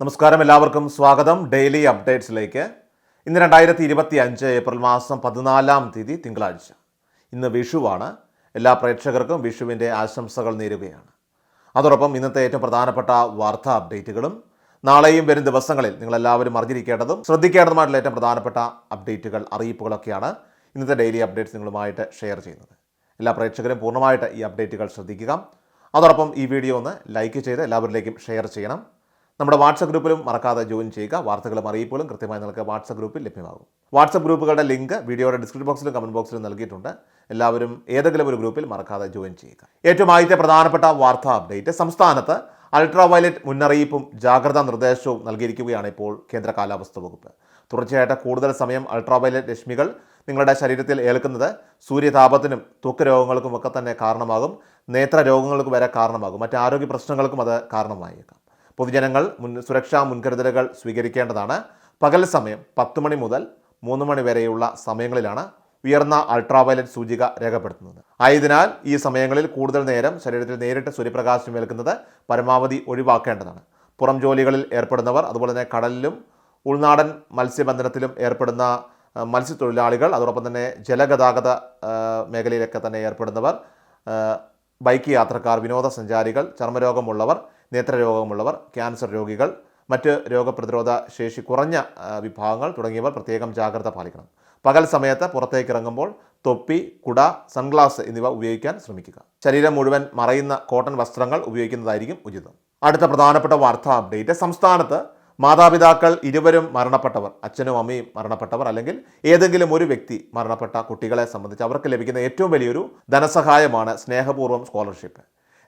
നമസ്കാരം എല്ലാവർക്കും. സ്വാഗതം. ഡെയിലി അപ്ഡേറ്റ്സിലേക്ക് ഇന്ന് രണ്ടായിരത്തി ഇരുപത്തി അഞ്ച് ഏപ്രിൽ മാസം പതിനാലാം തീയതി തിങ്കളാഴ്ച. ഇന്ന് വിഷുവാണ്. എല്ലാ പ്രേക്ഷകർക്കും വിഷുവിന്റെ ആശംസകൾ നേരുകയാണ്. അതോടൊപ്പം ഇന്നത്തെ ഏറ്റവും പ്രധാനപ്പെട്ട വാർത്താ അപ്ഡേറ്റുകളും നാളെയും വരും ദിവസങ്ങളിൽ നിങ്ങളെല്ലാവരും അറിഞ്ഞിരിക്കേണ്ടതും ശ്രദ്ധിക്കേണ്ടതുമായിട്ടുള്ള ഏറ്റവും പ്രധാനപ്പെട്ട അപ്ഡേറ്റുകൾ അറിയിപ്പുകളൊക്കെയാണ് ഇന്നത്തെ ഡെയിലി അപ്ഡേറ്റ്സ് നിങ്ങളുമായിട്ട് ഷെയർ ചെയ്യുന്നത്. എല്ലാ പ്രേക്ഷകരും പൂർണമായിട്ട് ഈ അപ്ഡേറ്റുകൾ ശ്രദ്ധിക്കുക. അതോടൊപ്പം ഈ വീഡിയോ ഒന്ന് ലൈക്ക് ചെയ്ത് എല്ലാവരിലേക്കും ഷെയർ ചെയ്യണം. നമ്മുടെ വാട്സപ്പ് ഗ്രൂപ്പിലും മറക്കാതെ ജോയിൻ ചെയ്യുക. വാർത്തകളും അറിയിപ്പുകളും കൃത്യമായി നിങ്ങൾക്ക് വാട്സപ്പ് ഗ്രൂപ്പിൽ ലഭ്യമാകും. വാട്സപ്പ് ഗ്രൂപ്പുകളുടെ ലിങ്ക് വീഡിയോയുടെ ഡിസ്ക്രിപ്ഷൻ ബോക്സിലും കമന്റ് ബോക്സിലും നൽകിയിട്ടുണ്ട്. എല്ലാവരും ഏതെങ്കിലും ഒരു ഗ്രൂപ്പിൽ മറക്കാതെ ജോയിൻ ചെയ്യുക. ഏറ്റവും ആദ്യത്തെ പ്രധാനപ്പെട്ട വാർത്താ അപ്ഡേറ്റ്. സംസ്ഥാനത്ത് അൾട്രാ വയലറ്റ് മുന്നറിയിപ്പും ജാഗ്രതാ നിർദ്ദേശവും നൽകിയിരിക്കുകയാണ് ഇപ്പോൾ കേന്ദ്ര കാലാവസ്ഥ വകുപ്പ്. തുടർച്ചയായിട്ട് കൂടുതൽ സമയം അൾട്രാ വയലറ്റ് രശ്മികൾ നിങ്ങളുടെ ശരീരത്തിൽ ഏൽക്കുന്നത് സൂര്യതാപത്തിനും തൂക്ക രോഗങ്ങൾക്കും ഒക്കെ തന്നെ കാരണമാകും. നേത്ര രോഗങ്ങൾക്ക് വരെ കാരണമാകും. മറ്റ് ആരോഗ്യ പ്രശ്നങ്ങൾക്കും അത് കാരണമായേക്കാം. പൊതുജനങ്ങൾ മുൻ സുരക്ഷാ മുൻകരുതലുകൾ സ്വീകരിക്കേണ്ടതാണ്. പകൽ സമയം പത്ത് മണി മുതൽ മൂന്ന് മണി വരെയുള്ള സമയങ്ങളിലാണ് ഉയർന്ന അൾട്രാവയലറ്റ് സൂചിക രേഖപ്പെടുത്തുന്നത്. ആയതിനാൽ ഈ സമയങ്ങളിൽ കൂടുതൽ നേരം ശരീരത്തിൽ നേരിട്ട് സൂര്യപ്രകാശം ഏൽക്കുന്നത് പരമാവധി ഒഴിവാക്കേണ്ടതാണ്. പുറം ജോലികളിൽ ഏർപ്പെടുന്നവർ അതുപോലെ തന്നെ കടലിലും ഉൾനാടൻ മത്സ്യബന്ധനത്തിലും ഏർപ്പെടുന്ന മത്സ്യത്തൊഴിലാളികൾ അതോടൊപ്പം തന്നെ ജലഗതാഗത മേഖലയിലൊക്കെ തന്നെ ഏർപ്പെടുന്നവർ ബൈക്ക് യാത്രക്കാർ വിനോദസഞ്ചാരികൾ ചർമ്മരോഗമുള്ളവർ നേത്രരോഗമുള്ളവർ ക്യാൻസർ രോഗികൾ മറ്റ് രോഗപ്രതിരോധ ശേഷി കുറഞ്ഞ വിഭാഗങ്ങൾ തുടങ്ങിയവർ പ്രത്യേകം ജാഗ്രത പാലിക്കണം. പകൽ സമയത്ത് പുറത്തേക്ക് ഇറങ്ങുമ്പോൾ തൊപ്പി കുട സൺഗ്ലാസ് എന്നിവ ഉപയോഗിക്കാൻ ശ്രമിക്കുക. ശരീരം മുഴുവൻ മറയുന്ന കോട്ടൺ വസ്ത്രങ്ങൾ ഉപയോഗിക്കുന്നതായിരിക്കും ഉചിതം. അടുത്ത പ്രധാനപ്പെട്ട വാർത്താ അപ്ഡേറ്റ് സംസ്ഥാനത്ത് മാതാപിതാക്കൾ ഇരുവരും മരണപ്പെട്ടവർ അച്ഛനും അമ്മയും മരണപ്പെട്ടവർ അല്ലെങ്കിൽ ഏതെങ്കിലും ഒരു വ്യക്തി മരണപ്പെട്ട കുട്ടികളെ സംബന്ധിച്ച് അവർക്ക് ലഭിക്കുന്ന ഏറ്റവും വലിയൊരു ധനസഹായമാണ് സ്നേഹപൂർവം സ്കോളർഷിപ്പ്.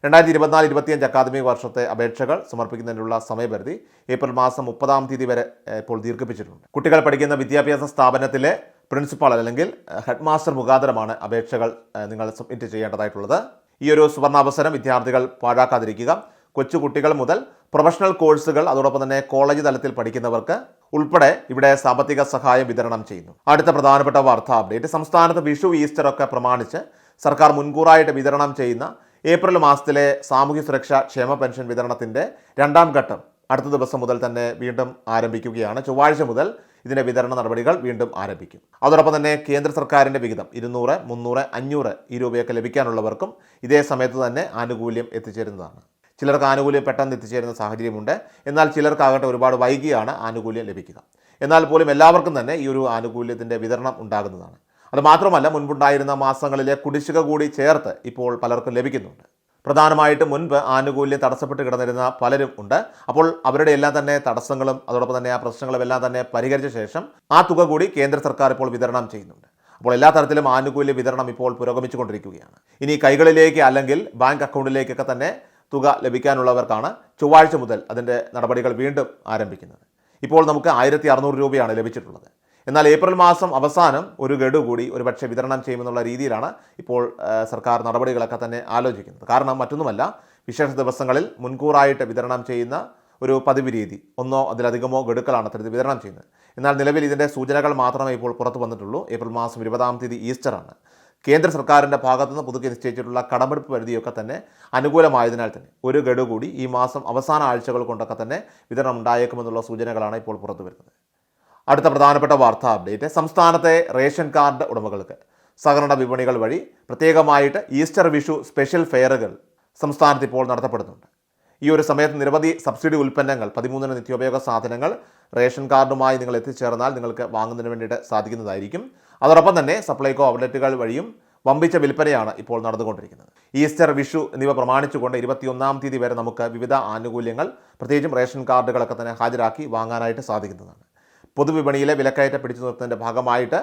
രണ്ടായിരത്തി ഇരുപത്തിനാല് ഇരുപത്തിയഞ്ച് അക്കാദമിക വർഷത്തെ അപേക്ഷകൾ സമർപ്പിക്കുന്നതിനുള്ള സമയപരിധി ഏപ്രിൽ മാസം മുപ്പതാം തീയതി വരെ ഇപ്പോൾ ദീർഘിപ്പിച്ചിട്ടുണ്ട്. കുട്ടികൾ പഠിക്കുന്ന വിദ്യാഭ്യാസ സ്ഥാപനത്തിലെ പ്രിൻസിപ്പാൾ അല്ലെങ്കിൽ ഹെഡ് മാസ്റ്റർ മുഖാന്തരമാണ് അപേക്ഷകൾ നിങ്ങൾ സബ്മിറ്റ് ചെയ്യേണ്ടതായിട്ടുള്ളത്. ഈ ഒരു സുവർണാവസരം വിദ്യാർത്ഥികൾ പാഴാക്കാതിരിക്കുക. കൊച്ചുകുട്ടികൾ മുതൽ പ്രൊഫഷണൽ കോഴ്സുകൾ അതോടൊപ്പം തന്നെ കോളേജ് തലത്തിൽ പഠിക്കുന്നവർക്ക് ഉൾപ്പെടെ ഇവിടെ സാമ്പത്തിക സഹായം വിതരണം ചെയ്യുന്നു. അടുത്ത പ്രധാനപ്പെട്ട വാർത്താ അപ്ഡേറ്റ്. സംസ്ഥാനത്ത് വിഷു ഈസ്റ്റർ ഒക്കെ പ്രമാണിച്ച് സർക്കാർ മുൻകൂറായിട്ട് വിതരണം ചെയ്യുന്ന ഏപ്രിൽ മാസത്തിലെ സാമൂഹ്യ സുരക്ഷാ ക്ഷേമ പെൻഷൻ വിതരണത്തിന്റെ രണ്ടാം ഘട്ടം അടുത്ത ദിവസം മുതൽ തന്നെ വീണ്ടും ആരംഭിക്കുകയാണ്. ചൊവ്വാഴ്ച മുതൽ ഇതിന്റെ വിതരണ നടപടികൾ വീണ്ടും ആരംഭിക്കും. അതോടൊപ്പം തന്നെ കേന്ദ്ര സർക്കാരിന്റെ വിഹിതം ഇരുന്നൂറ് മുന്നൂറ് അഞ്ഞൂറ് ഈ രൂപയൊക്കെ ലഭിക്കാനുള്ളവർക്കും ഇതേ സമയത്ത് തന്നെ ആനുകൂല്യം എത്തിച്ചേരുന്നതാണ്. ചിലർക്ക് ആനുകൂല്യം പെട്ടെന്ന് എത്തിച്ചേരുന്ന സാഹചര്യമുണ്ട്. എന്നാൽ ചിലർക്കാകട്ടെ ഒരുപാട് വൈകിയാണ് ആനുകൂല്യം ലഭിക്കുക. എന്നാൽ പോലും എല്ലാവർക്കും തന്നെ ഈ ഒരു ആനുകൂല്യത്തിന്റെ വിതരണം ഉണ്ടാകുന്നതാണ്. അത് മാത്രമല്ല മുൻപുണ്ടായിരുന്ന മാസങ്ങളിലെ കുടിശ്ശിക കൂടി ചേർത്ത് ഇപ്പോൾ പലർക്കും ലഭിക്കുന്നുണ്ട്. പ്രധാനമായിട്ടും മുൻപ് ആനുകൂല്യം തടസ്സപ്പെട്ട് കിടന്നിരുന്ന പലരും ഉണ്ട്. അപ്പോൾ അവരുടെ എല്ലാം തന്നെ തടസ്സങ്ങളും അതോടൊപ്പം തന്നെ ആ പ്രശ്നങ്ങളും എല്ലാം തന്നെ പരിഹരിച്ച ശേഷം ആ തുക കൂടി കേന്ദ്ര സർക്കാർ ഇപ്പോൾ വിതരണം ചെയ്യുന്നുണ്ട്. അപ്പോൾ എല്ലാ തരത്തിലും ആനുകൂല്യ വിതരണം ഇപ്പോൾ പുരോഗമിച്ചുകൊണ്ടിരിക്കുകയാണ്. ഇനി കൈകളിലേക്ക് അല്ലെങ്കിൽ ബാങ്ക് അക്കൗണ്ടിലേക്കൊക്കെ തന്നെ തുക ലഭിക്കാനുള്ളവർക്കാണ് ചൊവ്വാഴ്ച മുതൽ അതിന്റെ നടപടികൾ വീണ്ടും ആരംഭിക്കുന്നത്. ഇപ്പോൾ നമുക്ക് ആയിരത്തി അറുന്നൂറ് രൂപയാണ് ലഭിച്ചിട്ടുള്ളത്. എന്നാൽ ഏപ്രിൽ മാസം അവസാനം ഒരു ഗഡു കൂടി ഒരുപക്ഷെ വിതരണം ചെയ്യുമെന്നുള്ള രീതിയിലാണ് ഇപ്പോൾ സർക്കാർ നടപടികളൊക്കെ തന്നെ ആലോചിക്കുന്നത്. കാരണം മറ്റൊന്നുമല്ല വിശേഷ ദിവസങ്ങളിൽ മുൻകൂറായിട്ട് വിതരണം ചെയ്യുന്ന ഒരു പതിവ് രീതി ഒന്നോ അതിലധികമോ ഗഡുക്കളാണ് അത്തരത്തിൽ വിതരണം ചെയ്യുന്നത്. എന്നാൽ നിലവിൽ ഇതിന്റെ സൂചനകൾ മാത്രമേ ഇപ്പോൾ പുറത്തു വന്നിട്ടുള്ളൂ. ഏപ്രിൽ മാസം ഇരുപതാം തീയതി ഈസ്റ്ററാണ്. കേന്ദ്ര സർക്കാരിന്റെ ഭാഗത്തുനിന്ന് പുതുക്കി നിശ്ചയിച്ചിട്ടുള്ള കടമെടുപ്പ് പരിധിയൊക്കെ തന്നെ അനുകൂലമായതിനാൽ തന്നെ ഒരു ഗഡു കൂടി ഈ മാസം അവസാന ആഴ്ചകൾ കൊണ്ടൊക്കെ തന്നെ വിതരണം ഉണ്ടായേക്കുമെന്നുള്ള സൂചനകളാണ് ഇപ്പോൾ പുറത്തു വരുന്നത്. അടുത്ത പ്രധാനപ്പെട്ട വാർത്താ അപ്ഡേറ്റ്. സംസ്ഥാനത്തെ റേഷൻ കാർഡ് ഉടമകൾക്ക് സഹകരണ വിപണികൾ വഴി പ്രത്യേകമായിട്ട് ഈസ്റ്റർ വിഷു സ്പെഷ്യൽ ഫെയറുകൾ സംസ്ഥാനത്ത് ഇപ്പോൾ നടത്തപ്പെടുന്നുണ്ട്. ഈ ഒരു സമയത്ത് നിരവധി സബ്സിഡി ഉൽപ്പന്നങ്ങൾ പതിമൂന്നിന് നിത്യോപയോഗ സാധനങ്ങൾ റേഷൻ കാർഡുമായി നിങ്ങൾ എത്തിച്ചേർന്നാൽ നിങ്ങൾക്ക് വാങ്ങുന്നതിന് വേണ്ടിയിട്ട് സാധിക്കുന്നതായിരിക്കും. അതോടൊപ്പം തന്നെ സപ്ലൈകോ ഔട്ട്ലെറ്റുകൾ വഴിയും വമ്പിച്ച വിൽപ്പനയാണ് ഇപ്പോൾ നടന്നുകൊണ്ടിരിക്കുന്നത്. ഈസ്റ്റർ വിഷു എന്നിവ പ്രമാണിച്ചുകൊണ്ട് ഇരുപത്തിയൊന്നാം തീയതി വരെ നമുക്ക് വിവിധ ആനുകൂല്യങ്ങൾ പ്രത്യേകിച്ചും റേഷൻ കാർഡുകളൊക്കെ തന്നെ ഹാജരാക്കി വാങ്ങാനായിട്ട് സാധിക്കുന്നതാണ്. പൊതുവിപണിയിലെ വിലക്കയറ്റ പിടിച്ചു നിർത്തുന്നതിന്റെ ഭാഗമായിട്ട്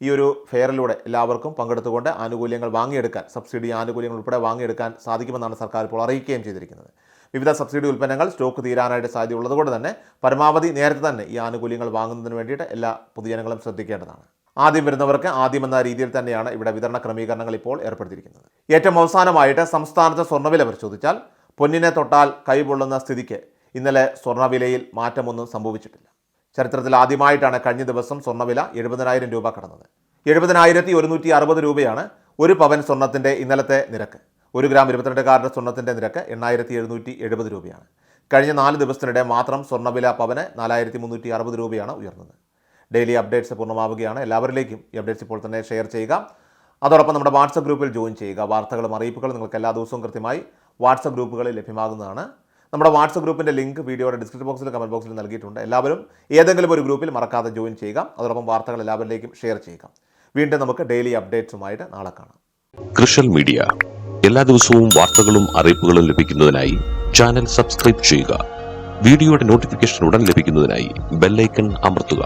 ഈ ഒരു ഫെയറിലൂടെ എല്ലാവർക്കും പങ്കെടുത്തുകൊണ്ട് ആനുകൂല്യങ്ങൾ വാങ്ങിയെടുക്കാൻ സബ്സിഡി ആനുകൂല്യങ്ങൾ ഉൾപ്പെടെ വാങ്ങിയെടുക്കാൻ സാധിക്കുമെന്നാണ് സർക്കാർ ഇപ്പോൾ അറിയിക്കുകയും ചെയ്തിരിക്കുന്നത്. വിവിധ സബ്സിഡി ഉൽപ്പന്നങ്ങൾ സ്റ്റോക്ക് തീരാനായിട്ട് സാധ്യത ഉള്ളതുകൊണ്ട് തന്നെ പരമാവധി നേരത്തെ തന്നെ ഈ ആനുകൂല്യങ്ങൾ വാങ്ങുന്നതിന് വേണ്ടിയിട്ട് എല്ലാ പൊതുജനങ്ങളും ശ്രദ്ധിക്കേണ്ടതാണ്. ആദ്യം വരുന്നവർക്ക് ആദ്യം എന്ന രീതിയിൽ തന്നെയാണ് ഇവിടെ വിതരണ ക്രമീകരണങ്ങൾ ഇപ്പോൾ ഏർപ്പെടുത്തിയിരിക്കുന്നത്. ഏറ്റവും അവസാനമായിട്ട് സംസ്ഥാനത്തെ സ്വർണവില പരിശോധിച്ചാൽ പൊന്നിനെ തൊട്ടാൽ കൈപൊള്ളുന്ന സ്ഥിതിക്ക് ഇന്നലെ സ്വർണവിലയിൽ മാറ്റമൊന്നും സംഭവിച്ചിട്ടില്ല. ചരിത്രത്തിൽ ആദ്യമായിട്ടാണ് കഴിഞ്ഞ ദിവസം സ്വർണവില എഴുപതിനായിരം രൂപ കടന്നത്. എഴുപതിനായിരത്തി ഒരുന്നൂറ്റി അറുപത് രൂപയാണ് ഒരു പവൻ സ്വർണത്തിന്റെ ഇന്നലത്തെ നിരക്ക്. ഒരു ഗ്രാം ഇരുപത്തിരണ്ട് കാരറ്റ് സ്വർണത്തിന്റെ നിരക്ക് എണ്ണായിരത്തി എഴുന്നൂറ്റി എഴുപത് രൂപയാണ്. കഴിഞ്ഞ നാല് ദിവസത്തിനിടെ മാത്രം സ്വർണവില പവന് നാലായിരത്തി മുന്നൂറ്റി അറുപത് രൂപയാണ് ഉയർന്നത്. ഡെയിലി അപ്ഡേറ്റ്സ് പൂർണമാവുകയാണ്. എല്ലാവരിലേക്കും ഈ അപ്ഡേറ്റ്സ് ഇപ്പോൾ തന്നെ ഷെയർ ചെയ്യുക. അതോടൊപ്പം നമ്മുടെ വാട്സപ്പ് ഗ്രൂപ്പിൽ ജോയിൻ ചെയ്യുക. വാർത്തകളും അറിയിപ്പുകളും നിങ്ങൾക്ക് എല്ലാ ദിവസവും കൃത്യമായി വാട്സപ്പ് ഗ്രൂപ്പുകളിൽ ലഭ്യമാകുന്നതാണ്. നമ്മുടെ വാട്സപ്പ് ഗ്രൂപ്പിന്റെ ലിങ്ക് വീഡിയോയുടെ ഡിസ്ക്രിപ്ഷൻ ബോക്സിലും കമന്റ് ബോക്സിലും നൽകിയിട്ടുണ്ട്. എല്ലാവരും ഏതെങ്കിലും ഒരു ഗ്രൂപ്പിൽ മറക്കാതെ ജോയിൻ ചെയ്യുക. അതോടൊപ്പം വാർത്തകൾ എല്ലാവരിലേക്കും ഷെയർ ചെയ്യുക. വീണ്ടും നമുക്ക് ഡെയിലി അപ്ഡേറ്റ്സുമായിട്ട് നാളെ കാണാം. കൃഷൽ മീഡിയ. എല്ലാ ദിവസവും വാർത്തകളും അറിയിപ്പുകളും ലഭിക്കുന്നതിനായി ചാനൽ സബ്സ്ക്രൈബ് ചെയ്യുക. വീഡിയോയുടെ നോട്ടിഫിക്കേഷൻ ഉടൻ ലഭിക്കുന്നതിനായി ബെല്ലൈക്കൺ അമർത്തുക.